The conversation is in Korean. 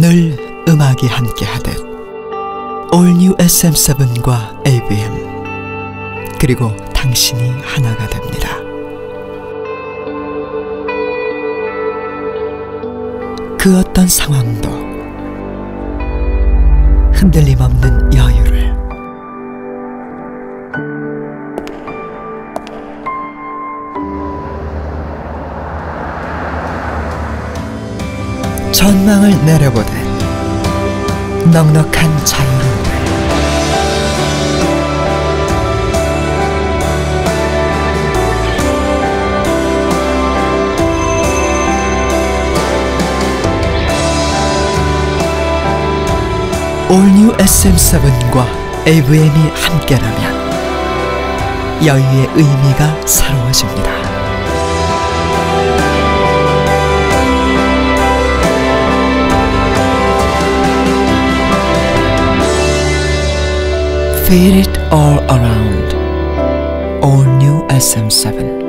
늘 음악이 함께하듯 All New SM7과 ABM 그리고 당신이 하나가 됩니다. 그 어떤 상황도 흔들림 없는 전망을 내려보듯 넉넉한 자유로움을 올뉴 SM7과 AVM이 함께라면 여유의 의미가 새로워집니다. Feel it all around. All new SM7.